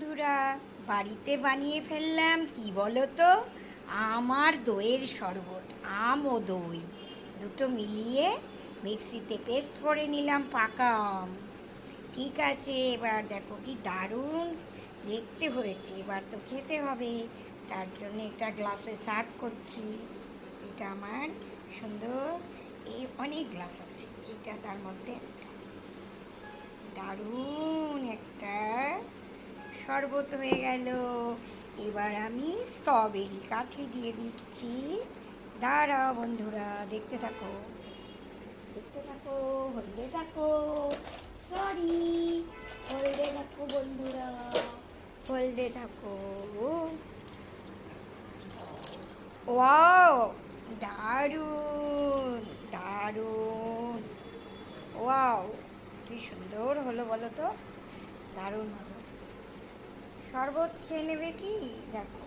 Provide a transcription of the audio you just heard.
বন্ধুরা, বাড়িতে বানিয়ে ফেললাম, কি বলো তো আমার দইয়ের শরবত, আম ও দই। দুটো মিলিয়ে মিক্সিতে পেস্ট করে নিলাম পাকা আম। ঠিক আছে, এবার দেখো কি দারুণ দেখতে হয়েছে, এবার তো খেতে হবে। তার জন্য এটা গ্লাসে সার্ভ করছি। এটা আমার সুন্দর এই অনেক গ্লাস আছে, এটা তার মধ্যে একটা। দারুণ একটা শরবত হয়ে গেল। এবার আমি স্ট্রবেরি কাঠি দিয়ে দিচ্ছি। দাঁড়াও বন্ধুরা, দেখতে থাকো। দেখতে থাকো হলদে থাকো। সরি হলদে থাকো বন্ধুরা। হলদে থাকো। ওয়াও দারুণ দারুণ। ওয়াও কি সুন্দর হলো বলো তো? দারুণ হলো। শরবত খেয়ে নেবে কি? দেখো।